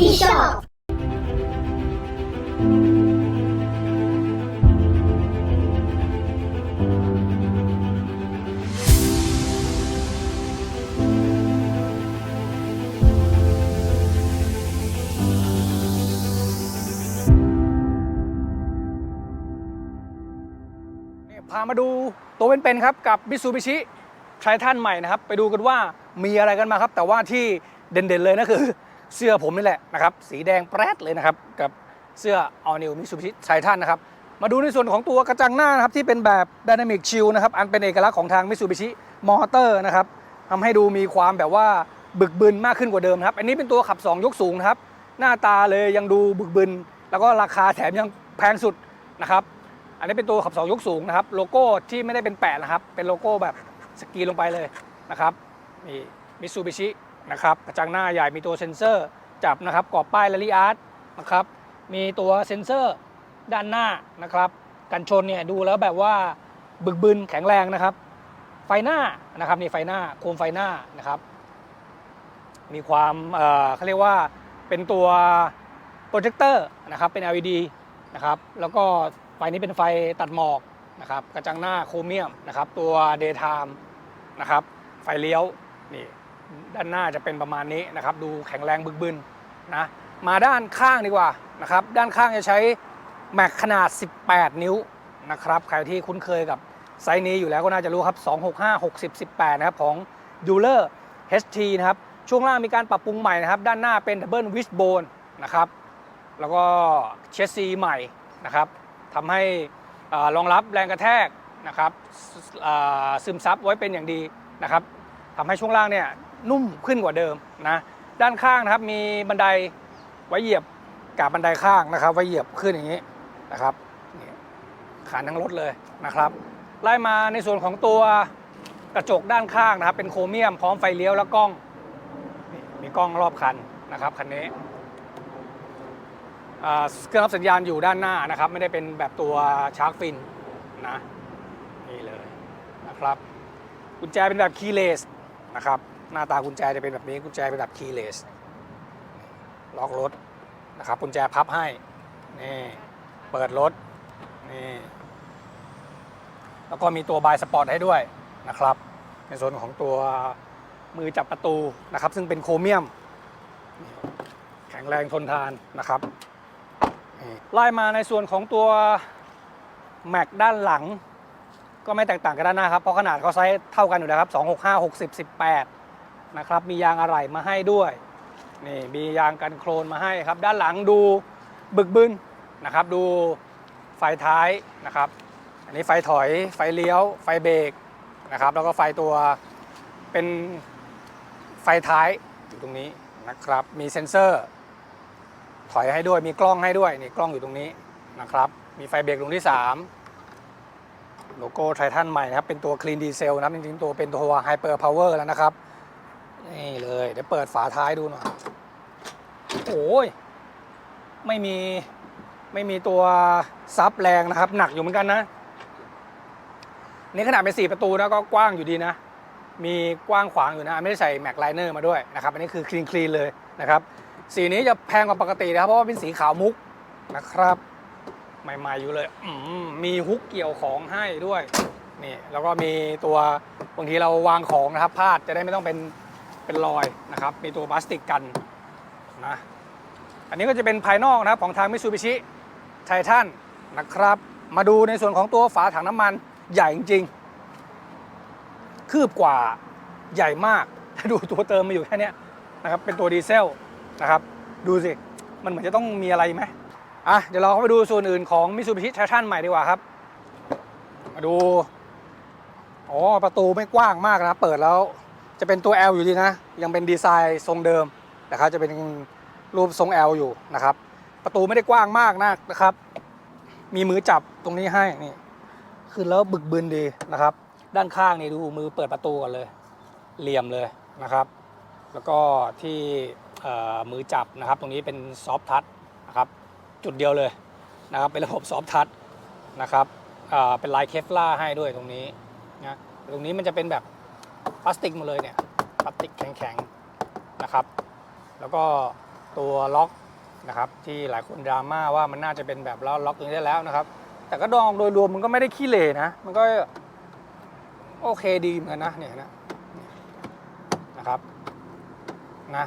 ที่ชอบพามาดูตัวเป็นๆครับกับ Mitsubishi t r i t o n ใหม่นะครับ ไปดูกันว่ามีอะไรกันมาครับ แต่ว่าที่เด่นๆเลยนะคือ เสื้อผมนี่แหละนะครับ สีแดงแปรดเลยนะครับ กับเสื้อ All New Mitsubishi t r i t o n นะครับ มาดูในส่วนของตัวกระจังหน้านะครับ ที่เป็นแบบ Dynamic Shield นะครับ อันเป็นเอกลักษณ์ของทาง Mitsubishi Motor นะครับทำให้ดูมีความแบบว่าบึกบึนมากขึ้นกว่าเดิมครับ อันนี้เป็นตัวขับ 2 ยกสูงนะครับ หน้าตาเลยยังดูบึกบึน แล้วก็ราคาแถมยังแพงสุดนะครับ อันนี้เป็นตัวขับ 2 ยกสูงนะครับ โลโก้ที่ไม่ได้เป็นแปะนะครับ เป็นโลโก้แบบสกีลงไปเลยนะครับ นี่มิตซูบิชิ นะครับกระจังหน้าใหญ่มีตัวเซ็นเซอร์จับนะครับกรอบป้ายลาลิอาร์ตนะครับมีตัวเซ็นเซอร์ด้านหน้านะครับกันชนเนี่ยดูแล้วแบบว่าบึกบึนแข็งแรงนะครับ ไฟหน้านะครับนี่ไฟหน้าโคมไฟหน้านะครับ มีความเอ่อเขาเรียกว่าเป็นตัวโปรเจคเตอร์นะครับเป็น LED นะครับแล้วก็ไฟนี้เป็นไฟตัดหมอกนะครับกระจังหน้าโครเมียมนะครับตัว daytime นะครับไฟเลี้ยวนี่ ด้านหน้าจะเป็นประมาณนี้นะครับ ดูแข็งแรงบึกบึนนะมาด้านข้างดีกว่านะครับ ด้านข้างจะใช้แม็กขนาด 18 นิ้วนะครับใครที่คุ้นเคยกับไซส์นี้อยู่แล้วก็น่าจะรู้ครับ 265 60 18 นะครับ ของ d u l e r HT นะครับ ช่วงล่างมีการปรับปรุงใหม่นะครับ ด้านหน้าเป็น Double Wishbone นะครับ แล้วก็เชสซีใหม่นะครับทำให้รองรับแรงกระแทกนะครับซึอ่าซึมซับไว้เป็นอย่างดีนะครับทำให้ช่วงล่างเนี่ย นุ่มขึ้นกว่าเดิมนะด้านข้างนะครับมีบันไดไว้เหยียบกาบบันไดข้างนะครับ ไว้เหยียบขึ้นอย่างนี้นะครับขานทั้งรถเลยนะครับไล่มาในส่วนของตัวกระจกด้านข้างนะครับ เป็นโครเมียมพร้อมไฟเลี้ยวและกล้องมีกล้องรอบคันนะครับคันนี้เครื่องรับสัญญาณอยู่ด้านหน้านะครับ ไม่ได้เป็นแบบตัวชาร์กฟินนะนี่เลยนะครับกุญแจเป็นแบบคีย์เลสนะครับ หน้าตากุญแจจะเป็นแบบนี้กุญแจเป็นแบบคีย์เลสล็อกรถนะครับกุญแจพับให้นี่เปิดรถนี่แล้วก็มีตัวบายสปอร์ตให้ด้วยนะครับ ในส่วนของตัวมือจับประตูนะครับ ซึ่งเป็นโครเมียม แข็งแรงทนทานนะครับไล่มาในส่วนของตัวแม็กด้านหลัง ก็ไม่แตกต่างกันด้านหน้าครับ เพราะขนาดเขาไซส์เท่ากันอยู่นะครับ 265 60 18 นะครับ มียางอะไหล่มาให้ด้วยนี่มียางกันโครนมาให้ครับ ด้านหลังดูบึกบึนนะครับ ดูไฟท้ายนะครับ อันนี้ไฟถอยไฟเลี้ยว ไฟเบรกนะครับ แล้วก็ไฟตัวเป็นไฟท้ายอยู่ตรงนี้นะครับ มีเซ็นเซอร์ ถอยให้ด้วยมีกล้องให้ด้วยนี่กล้องอยู่ตรงนี้นะครับ มีไฟเบรกดวงที่ 3 โลโก้ไททันใหม่นะครับ เป็นตัว Clean Diesel นะครับจริงๆตัวเป็นตัว Hyper Power แล้วนะครับ นี่เลย เดี๋ยวเปิดฝาท้ายดูหน่อยโอ้ยไม่มีไม่มีตัวซับแรงนะครับ หนักอยู่เหมือนกันนะ นี่ขนาดเป็น 4 ประตูนะก็กว้างอยู่ดีนะ มีกว้างขวางอยู่นะ ไม่ได้ใส่แม็กไลเนอร์มาด้วยนะครับ อันนี้คือคลีนคลีนเลยนะครับ สีนี้จะแพงกว่าปกตินะครับ เพราะว่าเป็นสีขาวมุกนะครับ ใหม่ๆอยู่เลยอืมมีฮุกเกี่ยวของให้ด้วย นี่แล้วก็มีตัวบางทีเราวางของนะครับพลาดจะได้ไม่ต้องเป็น เป็นรอยนะครับ มีตัวพลาสติกกันนะ อันนี้ก็จะเป็นภายนอกนะครับของทางมิซูบิชิไททันนะครับ มาดูในส่วนของตัวฝาถังน้ำมันใหญ่จริงๆ คืบกว่าใหญ่มากถ้าดูตัวเติมมาอยู่แค่นี้นะครับเป็นตัวดีเซลนะครับ ดูสิ มันเหมือนจะต้องมีอะไรไหมอะเดี๋ยวเราเข้าไปดูส่วนอื่นของ Mitsubishi Triton ใหม่ดีกว่าครับ มาดูอ๋อประตูไม่กว้างมากนะเปิดแล้ว จะเป็นตัว L อยู่ดีนะ ยังเป็นดีไซน์ทรงเดิมนะครับ จะเป็นรูปทรง L อยู่นะครับ ประตูไม่ได้กว้างมากนะนะครับ มีมือจับตรงนี้ให้นี่ขึ้นแล้วบึกบึนดีนะครับ ด้านข้างนี่ดูมือเปิดประตูก่อนเลย เหลี่ยมเลยนะครับ แล้วก็ที่มือจับนะครับ ตรงนี้เป็นซอฟทัชนะครับ จุดเดียวเลยนะครับ เป็นระบบซอฟทัชนะครับเเป็นลายเคฟล่าให้ด้วยตรงนี้นะตรงนี้มันจะเป็นแบบ พลาสติกหมดเลยเนี่ยพลาสติกแข็งๆนะครับ แล้วก็ตัวล็อกนะครับที่หลายคนดราม่าว่ามันน่าจะเป็นแบบล็อกล็อกอย่างนี้ได้แล้วนะครับ แต่ก็ดองโดยรวมมันก็ไม่ได้ขี้เหร่นะ มันก็โอเคดีเหมือนกันนะเนี่ยนะนะครับนะ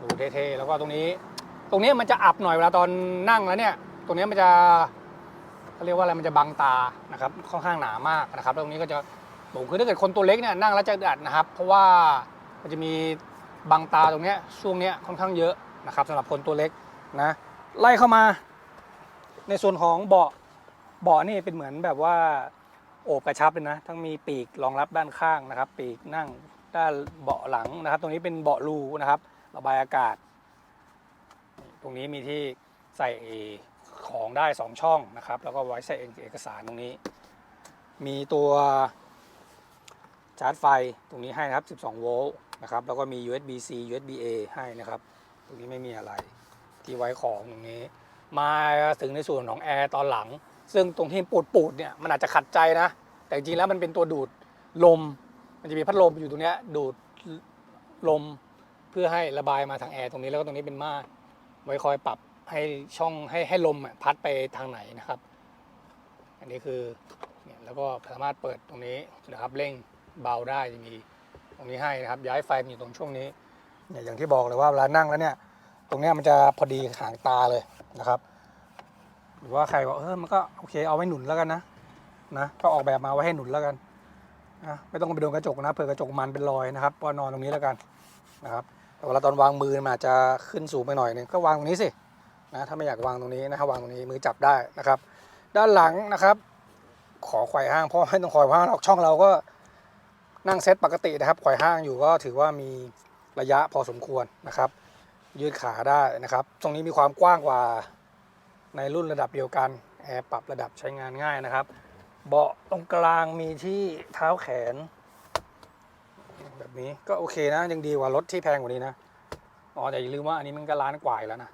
ดูเท่ๆแล้วก็ตรงนี้ ตรงนี้มันจะอับหน่อยเวลาตอนนั่งแล้วเนี่ย ตรงนี้มันจะเขาเรียกว่าอะไรมันจะบังตานะครับค่อนข้างหนามากนะครับ ตรงนี้ก็จะ โป่งคือถ้าเกิดคนตัวเล็กเนี่ยนั่งแล้วจะอึดอัดนะครับ เพราะว่ามันจะมีบังตาตรงเนี้ยช่วงเนี้ยค่อนข้างเยอะนะครับสำหรับคนตัวเล็กนะไล่เข้ามา ในส่วนของเบาะเบาะนี่เป็นเหมือนแบบว่าโอบกระชับเลยนะ ทั้งมีปีกรองรับด้านข้างนะครับ ปีกนั่งด้านเบาะหลังนะครับ ตรงนี้เป็นเบาะรูนะครับ ระบายอากาศ ตรงนี้มีที่ใส่ของได้ 2 ช่องนะครับ แล้วก็ไว้ใส่เอกสารตรงนี้ มีตัว ชาร์จไฟตรงนี้ให้นะครับ 12 โวลต์นะครับ แล้วก็มี USB C USB A ให้นะครับ ตรงนี้ไม่มีอะไรที่ไว้ของตรงนี้ มาถึงในส่วนของแอร์ตอนหลัง ซึ่งตรงที่ปูดปูดๆเนี่ยมันอาจจะขัดใจนะ แต่จริงๆแล้วมันเป็นตัวดูดลม มันจะมีพัดลมอยู่ตรงเนี้ยดูดลมเพื่อให้ระบายมาทางแอร์ตรงนี้แล้วก็ตรงนี้เป็นม่านไว้คอยปรับให้ช่องให้ให้ลมพัดไปทางไหนนะครับ อันนี้คือเนี่ยแล้วก็สามารถเปิดตรงนี้นะครับเร่ง เบาได้จะมีตรงนี้ให้นะครับ ย้ายไฟมาอยู่ตรงช่วงนี้เนี่ยอย่างที่บอกเลยว่าเวลานั่งแล้วเนี่ย ตรงเนี้ยมันจะพอดีหางตาเลยนะครับ หรือว่าใครบอกเออมันก็โอเคเอาไว้หนุนแล้วกันนะนะก็ออกแบบมาไว้ให้หนุนแล้วกันนะไม่ต้องไปโดนกระจกนะเผื่อกระจกมันเป็นรอยนะครับก็นอนตรงนี้แล้วกันนะครับแต่เวลาตอนวางมือมันอาจจะขึ้นสูงไปหน่อยนึงก็วางตรงนี้สินะถ้าไม่อยากวางตรงนี้นะครับวางตรงนี้มือจับได้นะครับ ด้านหลังนะครับ ขอไขว่ห้างเพราะไม่ต้องไขว่ห้างหรอกช่องเราก็ นั่งเซตปกตินะครับไขว่ห้างอยู่ก็ถือว่ามีระยะพอสมควรนะครับ ยืดขาได้นะครับ ตรงนี้มีความกว้างกว่าในรุ่นระดับเดียวกันแอร์ปรับระดับใช้งานง่ายนะครับ เบาะตรงกลางมีที่เท้าแขน แบบนี้ก็โอเคนะ ยังดีกว่ารถที่แพงกว่านี้นะอ๋อแต่อย่าลืมว่าอันนี้มันก็ล้านกว่าอยู่แล้วนะ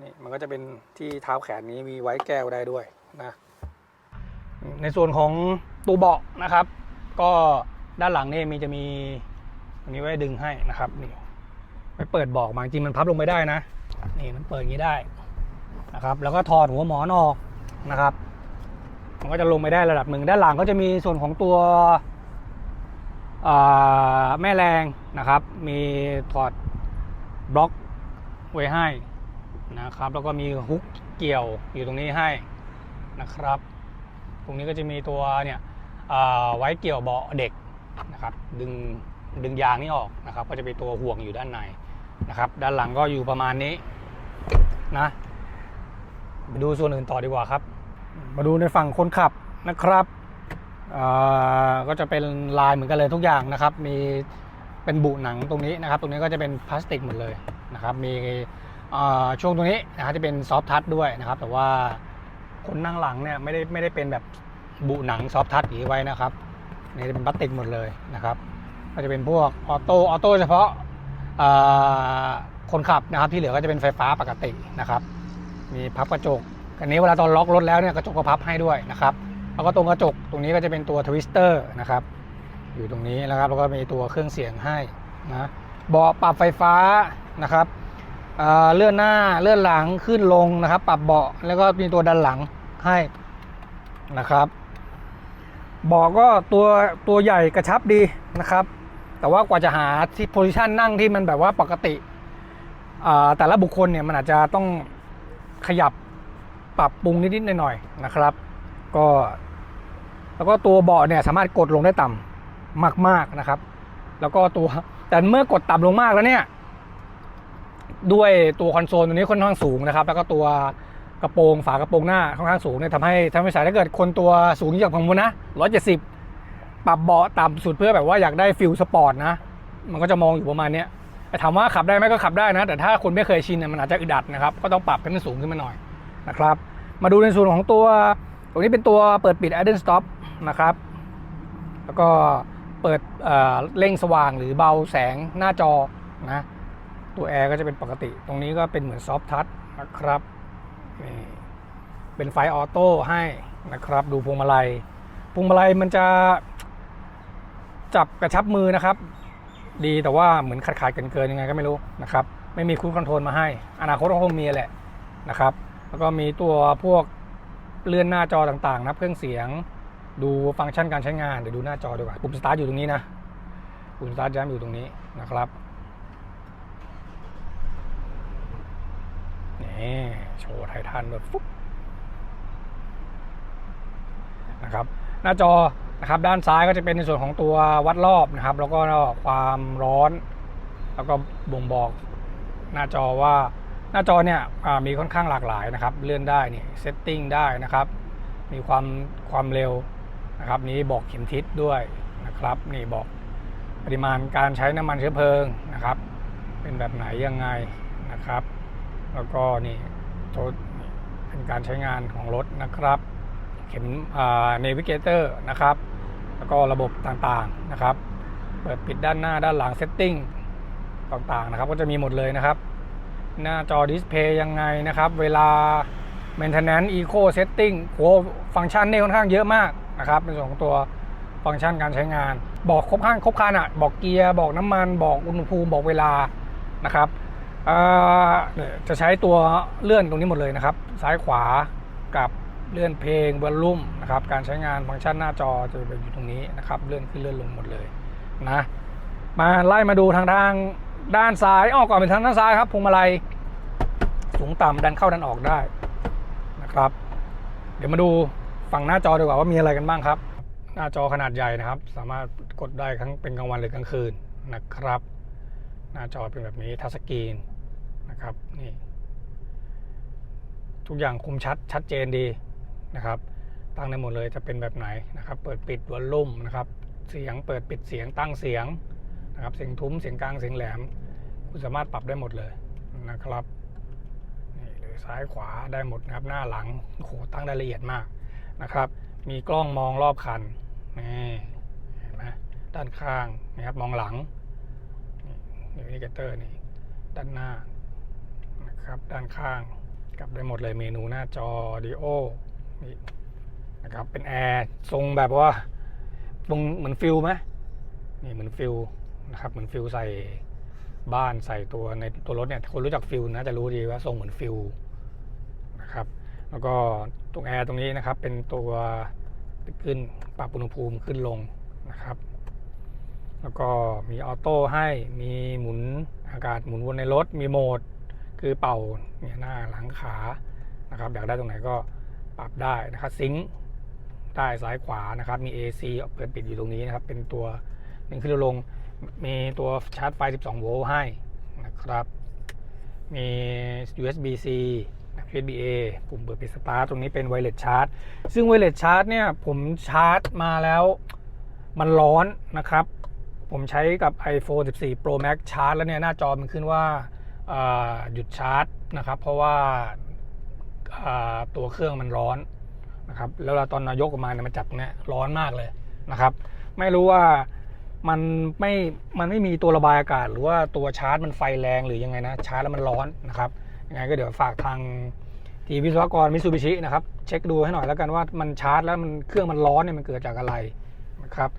นี่มันก็จะเป็นที่เท้าแขนนี้มีไว้แก้วได้ด้วยนะในส่วนของตัวเบาะนะครับ ก็ ด้านหลังนี่มีจะมีอันนี้ไว้ดึงให้นะครับนี่ไปเปิดบอกมาจริงมันพับลงไปได้นะนี่มันเปิดอย่างนี้ได้นะครับ แล้วก็ถอดหัวหมอนออกนะครับ มันก็จะลงไปได้ระดับหนึ่งด้านหลังก็จะมีส่วนของตัวแม่แรงนะครับ มีถอดบล็อกไว้ให้นะครับ แล้วก็มีฮุกเกี่ยวอยู่ตรงนี้ให้นะครับ ตรงนี้ก็จะมีตัวเนี่ยไว้เกี่ยวเบาะเด็ก นะครับดึงดึงยางนี่ออกนะครับ ก็จะเป็นตัวห่วงอยู่ด้านในนะครับ ด้านหลังก็อยู่ประมาณนี้นะไปดูส่วนอื่นต่อดีกว่าครับ มาดูในฝั่งคนขับนะครับก็จะเป็นลายเหมือนกันเลยทุกอย่างนะครับ มีเป็นบุหนังตรงนี้นะครับ ตรงนี้ก็จะเป็นพลาสติกหมดเลยนะครับ มีช่วงตรงนี้นะครับจะเป็นซอฟทัชด้วยนะครับ แต่ว่าคนนั่งหลังเนี่ยไม่ได้ไม่ได้เป็นแบบบุหนังซอฟทัชอย่างนี้ไว้นะครับ นี่จะเป็นพลาสติกหมดเลยนะครับ ก็จะเป็นพวกออโต้ออโต้เฉพาะคนขับนะครับที่เหลือก็จะเป็นไฟฟ้าปกตินะครับ มีพับกระจกอันนี้เวลาตอนล็อกรถแล้วเนี่ยกระจกก็พับให้ด้วยนะครับแล้วก็ตรงกระจกตรงนี้ก็จะเป็นตัวทวิสเตอร์นะครับอยู่ตรงนี้นะครับแล้วก็มีตัวเครื่องเสียงให้นะเบาะปรับไฟฟ้านะครับเลื่อนหน้าเลื่อนหลังขึ้นลงนะครับ ปรับเบาะแล้วก็มีตัวดันหลังให้นะครับ บาะก็ตัวตัวใหญ่กระชับดีนะครับ แต่ว่ากว่าจะหาที่โพซิชันนั่งที่มันแบบว่าปกติอ่าแต่ละบุคคลเนี่ยมันอาจจะต้องขยับปรับปรุงนิด ๆ หน่อย ๆ นะครับ ก็แล้วก็ตัวเบาะเนี่ยสามารถกดลงได้ต่ำมาก ๆ นะครับ แล้วก็ตัวแต่เมื่อกดต่ำลงมากแล้วเนี่ย ด้วยตัวคอนโซลตัวนี้ค่อนข้างสูงนะครับ แล้วก็ตัว กระโปรงฝากระโปรงหน้าค่อนข้างสูงเนี่ยทำให้ทำให้สายถ้าเกิดคนตัวสูงอย่างผมนะร้อยเจ็ดสิบปรับเบาะต่ำสุดเพื่อแบบว่าอยากได้ฟิลสปอร์ตนะ มันก็จะมองอยู่ประมาณเนี้ยแต่ถามว่าขับได้ไหมก็ขับได้นะ แต่ถ้าคนไม่เคยชินเนี่ยมันอาจจะอึดอัดนะครับ ก็ต้องปรับให้มันสูงขึ้นมาหน่อยนะครับ มาดูในส่วนของตัว ตรงนี้เป็นตัวเปิดปิด i d e n stop นะครับ แล้วก็เปิดเเร่งสว่างหรือเบาแสงหน้าจอนะ ตัวแอร์ก็จะเป็นปกติ ตรงนี้ก็เป็นเหมือนซอฟทัชนะครับ เป็นไฟออโต้ให้นะครับ ดูพวงมาลัย พวงมาลัยมันจะจับกระชับมือนะครับ ดีแต่ว่าเหมือนขาดขาดเกินเกินๆยังไงก็ไม่รู้นะครับ ไม่มีคูดคอนโทรลมาให้ อนาคตก็คงมีแหละนะครับ แล้วก็มีตัวพวกเลื่อนหน้าจอต่างๆนะเครื่องเสียงดูฟังก์ชันการใช้งานเดี๋ยวดูหน้าจอดีกว่าปุ่มสตาร์ทอยู่ตรงนี้นะปุ่มสตาร์ทย้ำอยู่ตรงนี้นะครับ นี่โชว์ไททันแบบฟุ๊บนะครับ หน้าจอนะครับด้านซ้ายก็จะเป็นในส่วนของตัววัดรอบนะครับ แล้วก็ความร้อน แล้วก็บ่งบอกหน้าจอว่าหน้าจอเนี่ยมีค่อนข้างหลากหลายนะครับ เลื่อนได้นี่เซตติ้งได้นะครับ มีความความเร็วนะครับนี้บอกเข็มทิศด้วยนะครับ นี่บอกปริมาณการใช้น้ำมันเชื้อเพลิงนะครับ เป็นแบบไหนยังไงนะครับ แล้วก็นี่โทษนี่เป็นการใช้งานของรถนะครับ เข็มเนวิเกเตอร์นะครับ แล้วก็ระบบต่างๆนะครับ เปิดปิดด้านหน้าด้านหลังเซตติ้งต่างๆนะครับ ก็จะมีหมดเลยนะครับ หน้าจอดิสเพย์ยังไงนะครับ เวลา maintenance eco setting โหฟังก์ชันนี่ค่อนข้างเยอะมากนะครับเป็นส่วนของตัวฟังก์ชันการใช้งาน บอกครบข้างครบคันอะ บอกเกียร์ บอกน้ำมัน บอกอุณหภูมิ บอกเวลานะครับ จะใช้ตัวเลื่อนตรงนี้หมดเลยนะครับ ซ้ายขวากับเลื่อนเพลงวอลลุ่มนะครับ การใช้งานฟังก์ชันหน้าจอจะไปอยู่ตรงนี้นะครับ เลื่อนขึ้นเลื่อนลงหมดเลยนะ มาไล่มาดูทางทางด้านซ้ายออกก่อนเป็นทางด้านซ้ายครับพวงมาลัยสูงต่ำดันเข้าดันออกได้นะครับ เดี๋ยวมาดูฝั่งหน้าจอดีกว่าว่ามีอะไรกันบ้างครับ หน้าจอขนาดใหญ่นะครับ สามารถกดได้ทั้งเป็นกลางวันหรือกลางคืนนะครับ หน้าจอเป็นแบบนี้ทัชสกรีน นะครับนี่ทุกอย่างคมชัดชัดเจนดีนะครับตั้งได้หมดเลยจะเป็นแบบไหนนะครับ เปิดปิดวอลลุ่มนะครับ เสียงเปิดปิดเสียงตั้งเสียงนะครับเสียงทุ้มเสียงกลางเสียงแหลม คุณสามารถปรับได้หมดเลยนะครับนี่หรือซ้ายขวาได้หมดนะครับ หน้าหลังโอ้โหตั้งได้ละเอียดมากนะครับ มีกล้องมองรอบคันนี่เห็นไหมด้านข้างนะครับมองหลังนี่นิเกเตอร์นี่ด้านหน้า นะครับ ด้านข้างกลับได้หมดเลยเมนูหน้าจอดิโอนี่นะครับเป็นแอร์ทรงแบบว่าตรงเหมือนฟิลไหมนี่เหมือนฟิลนะครับเหมือนฟิลใส่บ้านใส่ตัวในตัวรถเนี่ยคนรู้จักฟิลนะจะรู้ดีว่าทรงเหมือนฟิลนะครับ แล้วก็ตรงแอร์ตรงนี้นะครับ เป็นตัวขึ้นปรับอุณหภูมิขึ้นลงนะครับ แล้วก็มีออโต้ให้มีหมุนอากาศหมุนวนในรถมีโหมด คือเป่าเนี่ยหน้าหลังขานะครับอยากได้ตรงไหนก็ปรับได้นะครับซิงค์ใต้ซ้ายขวานะครับมี AC เปิดปิดอยู่ตรงนี้นะครับ เป็นตัวหนึ่งขึ้นลงมีตัวชาร์จไฟ 12 โวลต์ให้นะครับ มี USB-C USB A ปุ่มเปิดปิดสตาร์ทตรงนี้เป็นไวเลสชาร์จซึ่งไวเลสชาร์จเนี่ยผมชาร์จมาแล้วมันร้อนนะครับ ผมใช้กับ iPhone 14 Pro Max ชาร์จแล้วเนี่ยหน้าจอมันขึ้นว่าอ่า หยุดชาร์จนะครับ เพราะว่าตัวเครื่องมันร้อนนะครับแล้วเวลาตอนนายกออกมาเนี่ยมันจับเนี้ยร้อนมากเลยนะครับ ไม่รู้ว่ามันไม่มันไม่มีตัวระบายอากาศ หรือว่าตัวชาร์จมันไฟแรงหรือยังไงนะชาร์จแล้วมันร้อนนะครับยังไงก็เดี๋ยวฝากทางทีวิศวกรมิซูบิชินะครับ เช็คดูให้หน่อยแล้วกันว่ามันชาร์จแล้วมันเครื่องมันร้อนเนี่ยมันเกิดจากอะไรนะครับ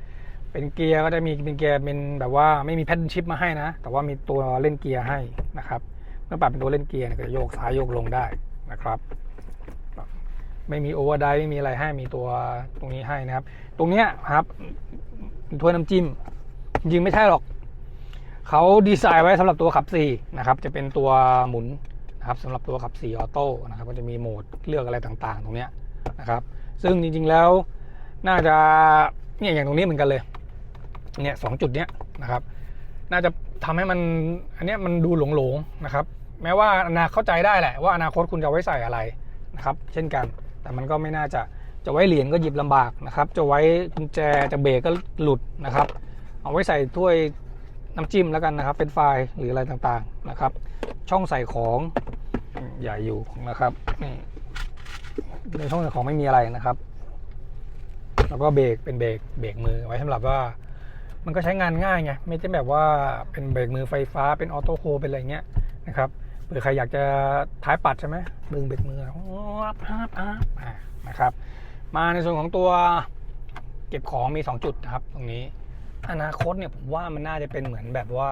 เป็นเกียร์ก็จะมีเป็นเกียร์เป็นแบบว่าไม่มีแพดชิปมาให้นะ แต่ว่ามีตัวเล่นเกียร์ให้นะครับเมื่อปรับเป็นตัวเล่นเกียร์เนี่ยก็จะโยกซ้ายโยกลงได้นะครับ ไม่มีโอเวอร์ไดไม่มีอะไรให้มีตัวตรงนี้ให้นะครับ ตรงเนี้ยครับถ้วยน้ำจิ้มจริงไม่ใช่หรอกเขาดีไซน์ไว้สำหรับตัวขับ4นะครับจะเป็นตัวหมุนนะครับสำหรับตัวขับ4ออโต้นะครับก็จะมีโหมดเลือกอะไรต่างๆ ตรงเนี้ยนะครับ ซึ่งจริงๆแล้วน่าจะเนี่ยอย่างตรงนี้เหมือนกันเลย เนี่ยสองจุดเนี้ยนะครับ น่าจะทำให้มันอันเนี้ยมันดูหลงๆนะครับ แม้ว่าอนาเข้าใจได้แหละว่าอนาคตคุณจะไว้ใส่อะไรนะครับ เช่นกัน แต่มันก็ไม่น่าจะจะไว้เหรียญก็หยิบลำบากนะครับ จะไว้กุญแจจะเบรกก็หลุดนะครับ เอาไว้ใส่ถ้วยน้ำจิ้มแล้วกันนะครับ เป็นไฟล์หรืออะไรต่างๆนะครับ ช่องใส่ของใหญ่อยู่นะครับนี่ในช่องใส่ของไม่มีอะไรนะครับ แล้วก็เบรกเป็นเบรกเบรกมือไว้สำหรับว่า มันก็ใช้งานง่ายไงไม่ใช่แบบว่าเป็นเบรกมือไฟฟ้าเป็นออโต้โฮเป็นอะไรเงี้ยนะครับเผื่อใครอยากจะท้ายปัดใช่ไหมดึงเบรกมือปั๊บปั๊บปั๊บอ่านะครับ มาในส่วนของตัวเก็บของมี 2 จุดนะครับ ตรงนี้ อนาคตเนี่ยผมว่ามันน่าจะเป็นเหมือนแบบว่า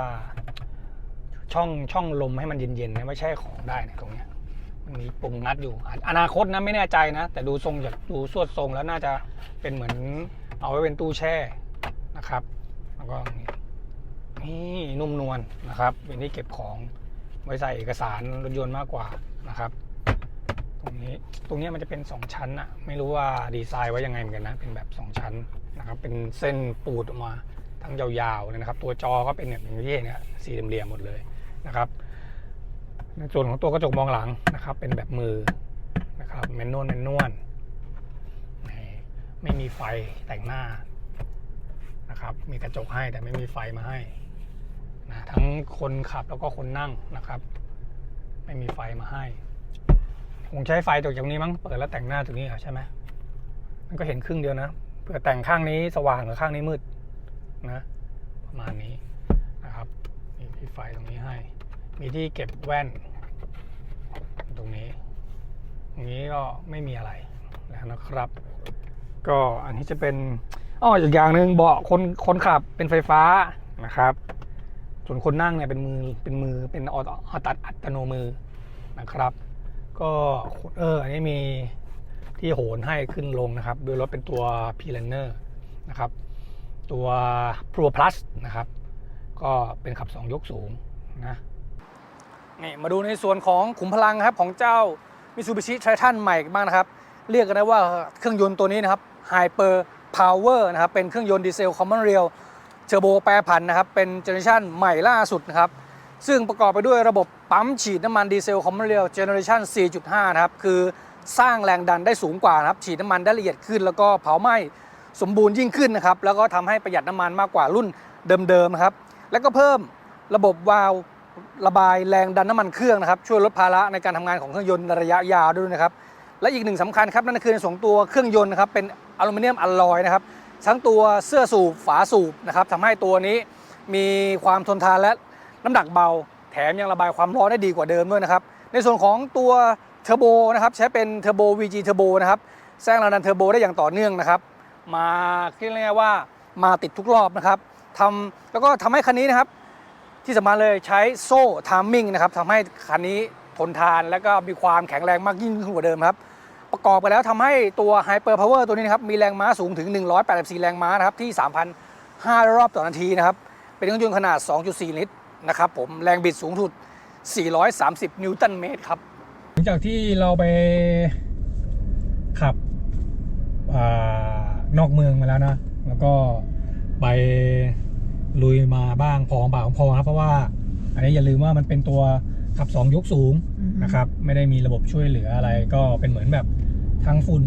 ช่องช่องช่องลมให้มันเย็นๆเนี่ยไม่ใช่ของได้เนี่ยตรงเนี้ยมันมีปุ่มงัดอยู่อะอนาคตนะไม่แน่ใจนะ แต่ดูทรงจากดูสวดทรงแล้วน่าจะเป็นเหมือนเอาไว้เป็นตู้แช่นะครับแล้ว ก็นี่นุ่มนวลนะครับ เป็นที่เก็บของไว้ใส่เอกสารรถยนต์มากกว่านะครับ ตรงนี้ตรงนี้มันจะเป็น 2 ชั้นอะไม่รู้ว่าดีไซน์ไว้ยังไงเหมือนกันนะ เป็นแบบ 2 ชั้นนะครับเป็นเส้นปูดออกมาทั้งยาวๆเลยนะครับ ตัวจอก็เป็นแบบอย่างที่เห็นเนี่ยสี่เหลี่ยมๆหมดเลยนะครับในส่วนของตัวกระจกมองหลังนะครับ เป็นแบบมือนะครับแมนนวลแมนนวลไม่มีไฟแต่งหน้า นะครับ มีกระจกให้แต่ไม่มีไฟมาให้นะทั้งคนขับแล้วก็คนนั่งนะครับ ไม่มีไฟมาให้คงใช้ไฟตรงจากนี้มั้งเปิดแล้วแต่งหน้าตรงนี้เหรอใช่ไหมมันก็เห็นครึ่งเดียวนะเผื่อแต่งข้างนี้สว่างหรือข้างนี้มืดนะประมาณนี้นะครับมีที่ไฟตรงนี้ให้ มีที่เก็บแว่น ตรงนี้ตรงนี้ก็ไม่มีอะไรแล้วนะครับ ก็อันนี้จะเป็น อ้ออีกอย่างหนึ่งเบาะคนคนขับเป็นไฟฟ้านะครับ ส่วนคนนั่งเนี่ยเป็นมือเป็นมือเป็นออโตอัตอัตโนมือนะครับ ก็เอออันนี้มีที่โหนให้ขึ้นลงนะครับ โดยรถเป็นตัว p l a n n e r นะครับ ตัว Pro Plus นะครับ ก็เป็นขับ 2 ยกสูงนะนี่มาดูในส่วนของขุมพลังครับของเจ้า Mitsubishi Triton ใหม่บ้างนะครับ เรียกกันได้ว่าเครื่องยนต์ตัวนี้นะครับ Hyper Power นะครับ เป็นเครื่องยนต์ดีเซล Common Rail เทอร์โบแปรผันนะครับ เป็นเจเนอเรชันใหม่ล่าสุดนะครับ ซึ่งประกอบไปด้วยระบบปั๊มฉีดน้ำมันดีเซลคอมมอนเรลเจเนอเรชัน4.5 นะครับ คือสร้างแรงดันได้สูงกว่านะครับ ฉีดน้ำมันได้ละเอียดขึ้น แล้วก็เผาไหม้สมบูรณ์ยิ่งขึ้นนะครับ แล้วก็ทำให้ประหยัดน้ำมันมากกว่ารุ่นเดิมๆนะครับ แล้วก็เพิ่มระบบวาล์วระบายแรงดันน้ำมันเครื่องนะครับ ช่วยลดภาระในการทำงานของเครื่องยนต์ระยะยาวด้วยนะครับ และอีกหนึ่งสำคัญครับนั่นคือในส่วนตัวเครื่องยนต์นะครับเป็นอลูมิเนียมอลลอยนะครับทั้งตัวเสื้อสูบฝาสูบนะครับทำให้ตัวนี้มีความทนทานและน้ำหนักเบา แถมยังระบายความร้อนได้ดีกว่าเดิมด้วยนะครับในส่วนของตัวเทอร์โบนะครับใช้เป็นเทอร์โบ VG เทอร์โบนะครับสร้างแรงดันเทอร์โบได้อย่างต่อเนื่องนะครับมาเรียกง่ายว่ามาติดทุกรอบนะครับทำแล้วก็ทำให้คันนี้นะครับ ที่สำคัญเลยใช้โซ่ทามมิ่งนะครับทำให้คันนี้ทนทานและก็มีความแข็งแรงมากยิ่งขึ้นกว่าเดิมครับ ประกอบกันแล้วทำให้ตัว Hyper Power ตัวนี้นะครับมีแรงม้าสูงถึง 184 แรงม้านะครับที่ 3,500 รอบต่อนาทีนะครับเป็นเครื่องยนต์ขนาด 2.4 ลิตรนะครับผมแรงบิดสูงสุด 430 นิวตันเมตรครับหลังจากที่เราไปขับอานอกเมืองมาแล้วนะ แล้วก็ไปลุยมาบ้างพอของปากของพอครับ เพราะว่าอันนี้อย่าลืมว่ามันเป็นตัวขับ 2 ยกสูงอือฮึนะครับ ไม่ได้มีระบบช่วยเหลืออะไรก็เป็นเหมือนแบบ ทั้งฝุ่น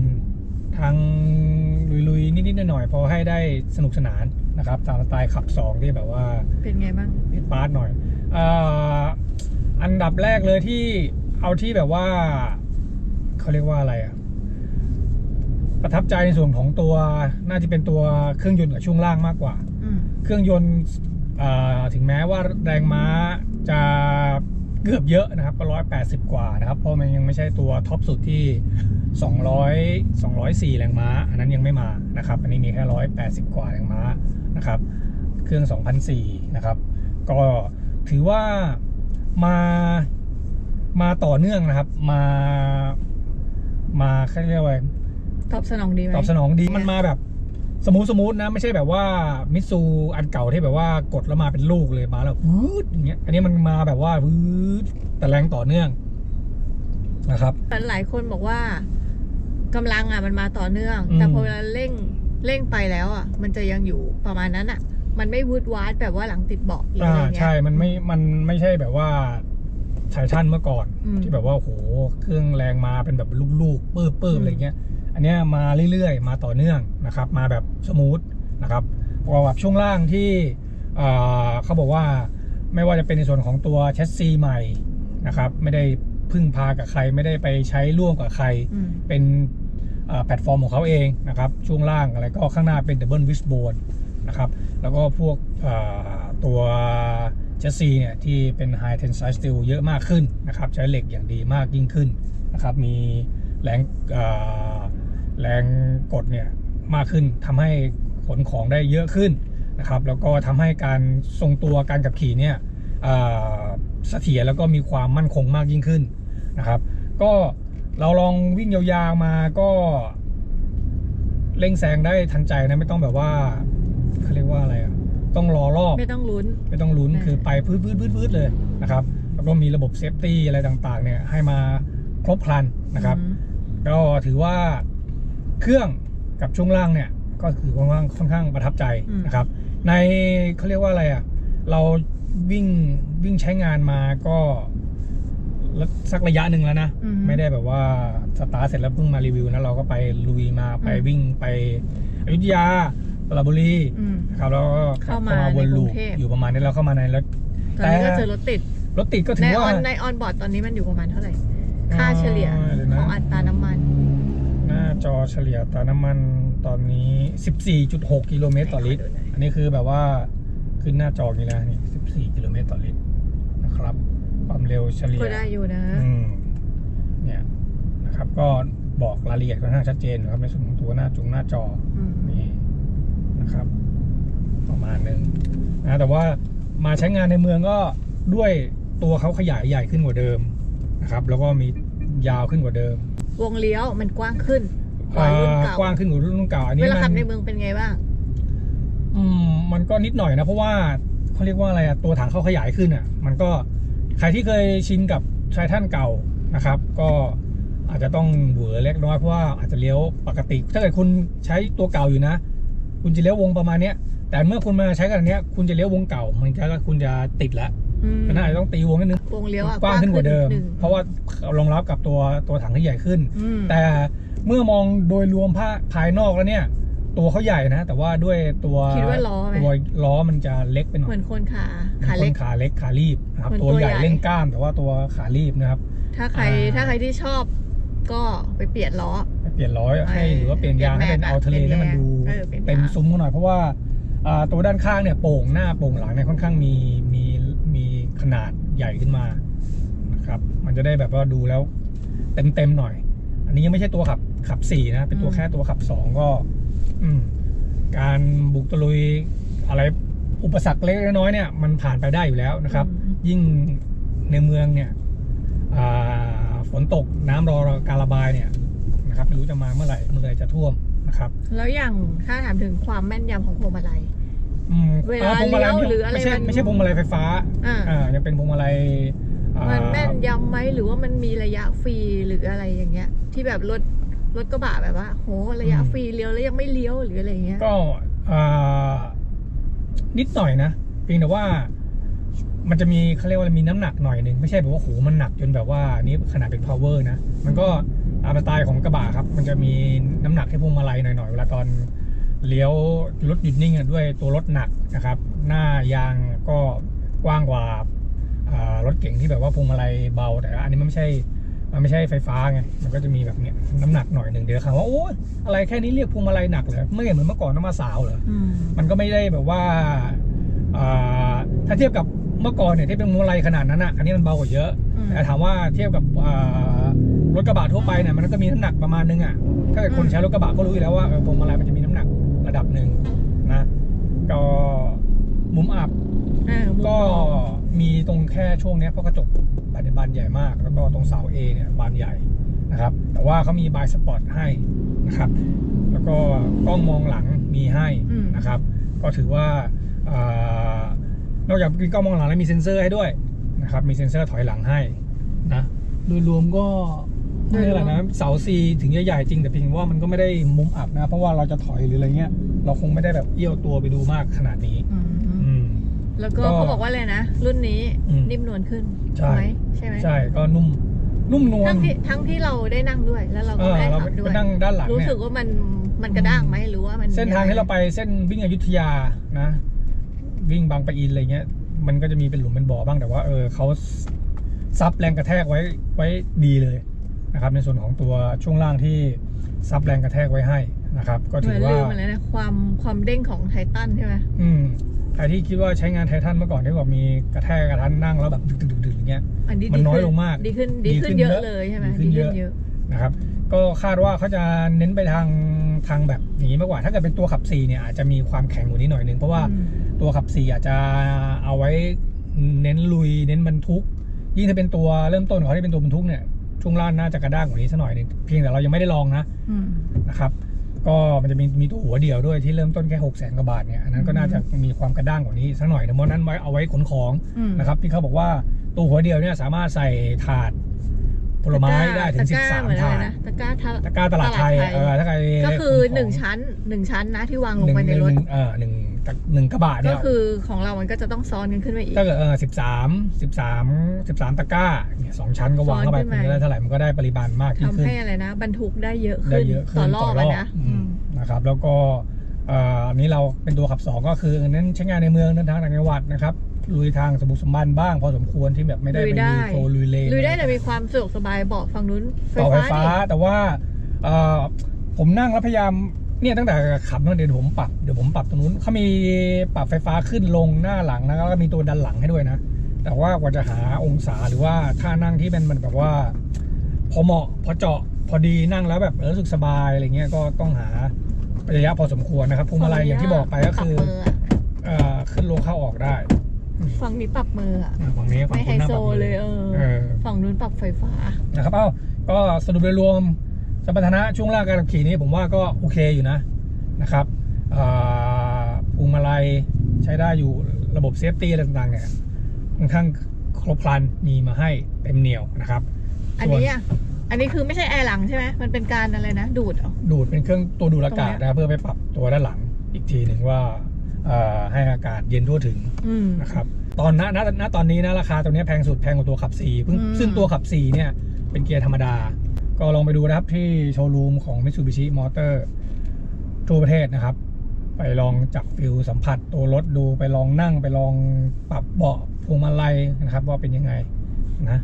ทั้งลุยๆ นิดๆหน่อยๆพอให้ได้สนุกสนานนะครับ ตามสไตล์ขับ 2 ที่แบบว่าเป็นไงบ้างเอ็ดปาร์ตหน่อยอ่าอันดับแรกเลยที่เอาที่แบบว่าเขาเรียกว่าอะไรอะประทับใจในส่วนของตัวน่าจะเป็นตัวเครื่องยนต์กับช่วงล่างมากกว่าอืมเครื่องยนต์อ่าถึงแม้ว่าแรงม้าจะ เกือบเยอะนะครับก็ร้อยแปดสิบกว่านะครับ เพราะมันยังไม่ใช่ตัวท็อปสุดที่200 204แรงม้า อันนั้นยังไม่มานะครับ อันนี้มีแค่180กว่าแรงม้านะครับ เครื่อง2004นะครับ ก็ถือว่ามามาต่อเนื่องนะครับ มา มาเขาเรียกว่าตอบสนองดีไหมตอบสนองดีมันมาแบบ สมูทสมูทนะไม่ใช่แบบว่ามิตซูอันเก่าที่แบบว่ากดแล้วมาเป็นลูกเลยมาแล้ววืดอย่างเงี้ยอันนี้มันมาแบบว่าวืดแต่แรงต่อเนื่องนะครับหลายคนบอกว่ากำลังอะมันมาต่อเนื่องอืมแต่พอเวลาเร่งเร่งไปแล้วอะ มันจะยังอยู่ประมาณนั้นอะ มันไม่วืดวาดแบบว่าหลังติดเบาะหรืออ่าอะไรเงี้ยใช่มันไม่มันไม่ใช่แบบว่าไททันเมื่อก่อนอืมที่แบบว่าโอ้โหเครื่องแรงมาเป็นแบบลูกๆปื้บปื้อืบมอะไรเงี้ย อันเนี้ยมาเรื่อยๆ มาต่อเนื่องนะครับ มาแบบสมูทนะครับประกอบกับช่วงล่างที่อ่าเขาบอกว่าไม่ว่าจะเป็นในส่วนของตัวแชสซีใหม่นะครับไม่ได้พึ่งพากับใครไม่ได้ไปใช้ร่วมกับใครอืมเป็นอ่าแพลตฟอร์มของเขาเองนะครับช่วงล่างอะไรก็ข้างหน้าเป็นดับเบิลวิสโบนนะครับแล้วก็พวกอ่าตัวเชสซีเนี่ยที่เป็น High Tensile Steel เยอะมากขึ้นนะครับใช้เหล็กอย่างดีมากยิ่งขึ้นนะครับมีแรงอ่า แรงกดเนี่ยมากขึ้นทำให้ขนของได้เยอะขึ้นนะครับแล้วก็ทำให้การทรงตัวการขับขี่เนี่ยอ่าเสถียรแล้วก็มีความมั่นคงมากยิ่งขึ้นนะครับ ก็เราลองวิ่งยาวๆมาก็เร่งแซงได้ทันใจนะไม่ต้องแบบว่าเขาเรียกว่าอะไรอะต้องรอรอบไม่ต้องลุ้นไม่ต้องลุ้นอ่าคือไปพืดพืดพืดพืดเลยนะครับแล้วก็มีระบบเซฟตี้อะไรต่างๆเนี่ยให้มาครบครันนะครับอืมก็ถือว่า เครื่องกับช่วงล่างเนี่ยก็คือค่อนข้างค่อนข้างประทับใจนะครับ ในเขาเรียกว่าอะไรอะเราวิ่งวิ่งใช้งานมาก็สักระยะหนึ่งแล้วนะอืไม่ได้แบบว่าสตาร์ทเสร็จแล้วเพิ่งมารีวิวนะเราก็ไปลุยมาไปวิ่งไปอยุธยาสระบุรีอืมนะครับแล้วก็เข้ามาวนในกรุลูงปเทพอยู่ประมาณนี้แล้วเข้ามาในรถตอนนี้ก็แต่เจอรถติดรถติดก็ถืในออว่าอนในออนบอร์ดตอนนี้มันอยู่ประมาณเท่าไหร่ ค่าเฉลี่ยอ่าเดี๋ยวนะของอัตราน้ำมันหน้า จอเฉลี่ยอัตราน้ำมันตอนนี้ 14.6 กิโลเมตรต่อลิตรให้ขอดูหน่อยอันนี้คือแบบว่าขึ้นหน้าจออย่างนี้นะนี่ 14 กิโลเมตรต่อลิตรนะครับ ความเร็วเฉลี่ยก็ได้อยู่นะอืมเนี่ยนะครับ ก็บอกรายละเอียดค่อนข้างชัดเจนนะครับในส่วนของตัวหน้าจุงหน้าจออืมนี่นะครับ ประมาณหนึ่งนะแต่ว่ามาใช้งานในเมืองก็ด้วยตัวเขาขยายใหญ่ขึ้นกว่าเดิมนะครับ แล้วก็มียาวขึ้นกว่าเดิม วงเลี้ยวมันกว้างขึ้นกว่ารุ่นเก่าอ่า กว้างขึ้นกว่ารุ่นเก่าอันนี้เวลามัขับนในเมืองเป็นไงบ้าง อืมมันก็นิดหน่อยนะ เพราะว่าเขาเรียกว่าอะไรอะตัวถังเขาขยายขึ้นอะมันก็ใครที่เคยชินกับชายท่านเก่านะครับ ก็อาจจะต้องเหวอเล็กน้อยเพราะว่าอาจจะเลี้ยวปกติ ถ้าเกิดคุณใช้ตัวเก่าอยู่นะ คุณจะเลี้ยววงประมาณเนี้ยแต่เมื่อคุณมาใช้กันอันเนี้ย คุณจะเลี้ยววงเก่า มันก็คุณจะติดแล้ว อืมก็น่าจะต้องตีวงนิดนึงวงเลี้ยวอะกว้างขึ้นกว่าเดิมนินึงเพราะว่ารองรับกับตัวตัวถังที่ใหญ่ขึ้นอืมแต่เมื่อมองโดยรวมภาภายนอกแล้วเนี่ย ตัวเขาใหญ่นะ แต่ว่าด้วยตัวคิดว่าล้อไหมตัวล้อมันจะเล็กไปหน่เหอยมือนคนขาเป็นขาคเล็นกขาเล็กขารีบนะครับเหมือนตัวใหญ่ตัวใหญ่เล่นกล้ามแต่ว่าตัวขารีบนะครับ ถ้าใครอ่าถ้าใครที่ชอบก็ไปเปลี่ยนล้อเปลี่ยนล้อให้เออหรือว่าเปลี่ยนยางให้เป็นเปลี่ยนแม็กอะเอาทะเลเปลี่ให้ยนมันดูเออเปลี่ยนยางเต็มซุ้มเขาหน่อยเพราะว่าอ่าตัวด้านข้างเนี่ยโป่งหน้าโป่งหลังเนี่ยค่อนข้างมีมี มีขนาดใหญ่ขึ้นมานะครับ มันจะได้แบบว่าดูแล้วเต็มเต็มๆหน่อย อันนี้ยังไม่ใช่ตัวขับขับสี่นะ เป็นตัวอืมแค่ตัวขับสองก็ อืม การบุกตะลุยอะไรอุปสรรคเล็กน้อยเนี่ยมันผ่านไปได้อยู่แล้วนะครับอืมยิ่งในเมืองเนี่ยอ่าฝนตกน้ำรอการระบายเนี่ยนะครับไม่รู้จะมาเมื่อไหร่เมื่อไหร่จะท่วมนะครับ แล้วอย่างถ้าถามถึงความแม่นยำของพวงมาลัย อืมเวลาพวงมาลัยเลี้ยวหรืออะไรไม่ใช่มันไม่ใช่พวงมาลัยไฟฟ้าอ่า อ่ายังเป็นพวงมาลัยอ่ามันแม่นยำไหมหรือว่ามันมีระยะฟรีหรืออะไรอย่างเงี้ย ที่แบบรถรถกระบะแบบว่า โหระยะฟรีเลี้ยวแล้วยังไม่เลี้ยวหรืออะไรอย่างเงี้ยก็อ่านิดหน่อยนะเพียงแต่ว่า มันจะมีเขาเรียกว่ามีน้ำหนักหน่อยหนึ่งไม่ใช่แบบว่าโหมันหนักจนแบบว่านี่ขนาดเป็น power นะ มันก็ตามสไตล์ของกระบะครับ มันจะมีน้ำหนักที่พวงมาลัยหน่อยๆเวลาตอน เลี้ยวรถหยุดนิ่งอะด้วยตัวรถหนักนะครับ หน้ายางก็กว้างกว่าอ่ารถเก่งที่แบบว่าพวงมาลัยเบา แต่อันนี้มันไม่ใช่มันไม่ใช่ไฟฟ้าไง มันก็จะมีแบบเนี้ยน้ำหนักหน่อยหนึ่งเดี๋ยวคำว่าโอ้ยอะไรแค่นี้เรียกพวงมาลัยหนักเหรอไม่เห็นเหมือนเมื่อก่อนน้ำมาสาวเหรออืมมันก็ไม่ได้แบบว่าอ่าถ้าเทียบกับเมื่อก่อนเนี่ยที่เป็นพวงมาลัยขนาดนั้นอะอันนี้มันเบากว่าเยอะอืมแต่ถามว่าเทียบกับอ่ารถกระบะทั่วไปเนี่ยมันก็มีน้ำหนักประมาณนึงอะถ้าเกิดคนอืมใช้รถกระบะก็รู้อยู่แล้วว่าเออพวงมาลัยมันจะมีน้ำหนัก ระดับหนึ่งนะ ก็มุมอับอ่ามุมก็มองมีตรงแค่ช่วงเนี้ยเพราะกระจกบานเนี่ยบานใหญ่มาก แล้วก็ตรงเสา A เนี่ยบานใหญ่นะครับ แต่ว่าเขามีบายสปอร์ตให้นะครับ แล้วก็กล้องมองหลังมีให้อืมนะครับ ก็ถือว่าอานอกจากมีกล้องมองหลังแล้วมีเซ็นเซอร์ให้ด้วยนะครับ มีเซ็นเซอร์ถอยหลังให้นะ โดยรวมก็ ไม่อะไรนะเสาซีถึงจะใหญ่จริงแต่เพียงว่ามันก็ไม่ได้มุมอับนะ เพราะว่าเราจะถอยหรืออะไรเงี้ย เราคงไม่ได้แบบเอี้ยวตัวไปดูมากขนาดนี้อืมอืม แล้วก็ก็เขาบอกว่าอะไรนะ รุ่นนี้อืม นิ่มนวลขึ้นใช่ ไหมใช่ไหมใช่ก็นุ่ม นุ่มนวลทั้งที่ทั้งที่เราได้นั่งด้วยแล้วเราเอก็อไม่ได้เราขับด้ไปวยนั่งด้านหลังรู้เนี่ย สึกว่ามันมันกระด้างไหมหรือว่ามันเส้นทางที่เราไปเส้นวิ่งอยุธยานะ วิ่งบางปะอินอะไรเงี้ย มันก็จะมีเป็นหลุมเป็นบ่อบ้างแต่ว่าเออเขาซับแรงกระแทกไว้ไว้ดีเลย นะครับในส่วนของตัวช่วงล่างที่ซับแรงกระแทกไว้ให้นะครับก็เหถืมือนอว่าลืมอะไรนะความความเด้งของไททันใช่ไหมอืมใครที่คิดว่าใช้งานไททันเมื่อก่อนที่แบบมีกระแทกกระทันนั่งแล้วแบบดึกๆๆอย่างเงี้ยอันนี้มันดีน้อยขึ้ลงมากดีขึ้นดีดีขึ้ขึ้นนเยอะเยอะเลยใช่ไหมดีขึ้นเยอะเยอะนะครับก็คาดว่าเขาจะเน้นไปทางทางแบบนี้มากกว่า ถ้าเกิดเป็นตัวขับ4เนี่ยอาจจะมีความแข็งกว่านี้หน่อยนึงเพราะว่าอืมตัวขับ4อาจจะเอาไว้เน้นลุย เน้นบรรทุก ยิ่งถ้าเป็นตัวเริ่มต้นของเขาที่เป็นตัวบรรทุกเนี่ย ช่วงล่างน่าจะกระด้างกว่านี้สักหน่อยหนึงเพียงแต่เรายังไม่ได้ลองนะอืม นะครับก็มันจะมีมีตัวหัวเดียวด้วยที่เริ่มต้นแค่หกแสนกว่าบาทเนี่ยอันนั้นก็น่าจะมีความกระด้างกว่านี้สักหน่อยแต่เพราะนั้นไว้เอาไว้ขนของอืม นะครับที่เขาบอกว่าตัวหัวเดียวเนี่ยสามารถใส่ถาดผลไม้ได้ถึงตะกร้13เหมือนอะถาไรดนะตะกร้าทะ ตะกร้าตลาดไทยตลาดไทย เออถ้าใครก็คือขขหนึ่งชั้นหนึ่งชั้นนะที่วางลหงนึ่งไปในหนึ่งรถเออหนึ่ง ตะหนึ่งกระบะเนี่ก็ยคือของเรามันก็จะต้องซ้อนกันขึ้นไปอีก ถ้าเกิดเออสิบสามสิบสามสิบสามตะกร้าเนี่ยสองชั้นก็วางเข้าไปซ้อนขึ้นคุณมา จะได้เท่าไหร่มันก็ได้ปริมาณมากยิ่งทำขึ้น ให้อะไรนะ บรรทุกได้เยอะได้ขึ้นเยอะขึ้นต่อรอบอะนะอือืมมนะครับ แล้วก็เอ่ออันนี้เราเป็นตัวขับสองก็คือเน้นใช้งานในเมืองเดินทางต่างจังหวัดนะครับลุยทางสมบุกสมบันบ้าง พอสมควรที่แบบไม่ได้ลุไปยได้ลุยโฟลุยเลนลุยได้แต่มีความสะดวกสบายเบาะฝั่งนู้นไฟต่อไฟฟ้าฟ้าดิแต่ว่าเอ่อผมนั่งแล้วพยายาม เนี่ยตั้งแต่ขับนั่นเดี๋ยวผมปรับเดี๋ยวผมปรับตรงนู้นเขามีปรับไฟฟ้าขึ้นลงหน้าหลังนะแล้วก็มีตัวดันหลังให้ด้วยนะ แต่ว่ากว่าจะหาองศาหรือว่าท่านั่งที่มันมันแบบว่า พอเหมาะพอเจาะพอดีนั่งแล้วแบบเออรู้สึกสบายอะไรเงี้ยก็ต้องหาระยะพอสมควรนะครับพวงมาลัยอย่างที่บอกไปก็คือปรับมือะเอ่อขึ้นลงเข้าออกได้ฝั่งนี้ปรับมืออะอะฝั่งนี้ฝั่งไม่คุไฮณหน้าโซปรับมือเลยเออเออฝั่งนู้นปรับไฟฟ้านะครับเอ้าก็สรุปโดยรวม สมรรถนะช่วงล่างการขับขี่นี้ผมว่าก็โอเคอยู่นะนะครับอ่าพวงมาลัยใช้ได้อยู่ระบบเซฟตี้อะไรต่างๆเนี่ยค่อนข้างครบครันมีมาให้เต็มเหนียวนะครับอันส่วนนี้อะอันนี้คือไม่ใช่แอร์หลังใช่ไหมมันเป็นการอะไรนะ ดูดเหรอดูดเป็นเครื่องตัวดูดอากาศตรงเนี้ยนะเพื่อไปปรับตัวด้านหลังอีกทีหนึ่งว่าเอ่อให้อากาศเย็นทั่วถึงอืมนะครับตอนณณณตอนนี้นะราคาตัวเนี้ยแพงสุดแพงกว่าตัวขับ4ซึ่งอืมซึ่งตัวขับ4เนี่ยเป็นเกียร์ธรรมดา ก็ลองไปดูนะครับที่โชว์รูมของ Mitsubishi Motor ทั่วประเทศนะครับ ไปลองจับฟิลสัมผัสตัวรถดูไปลองนั่งไปลองปรับเบาะพวงมาลัยนะครับ ว่าเป็นยังไงนะ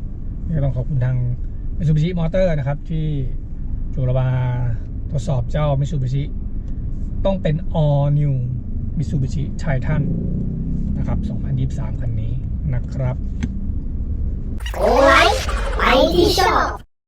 ก็ต้องขอบคุณทาง Mitsubishi Motor นะครับ ที่จูรมาทดสอบเจ้า Mitsubishi ต้องเป็น all new Mitsubishi Titan นะครับ 2023 คันนี้นะครับไลฟ์ไปที่ชอบ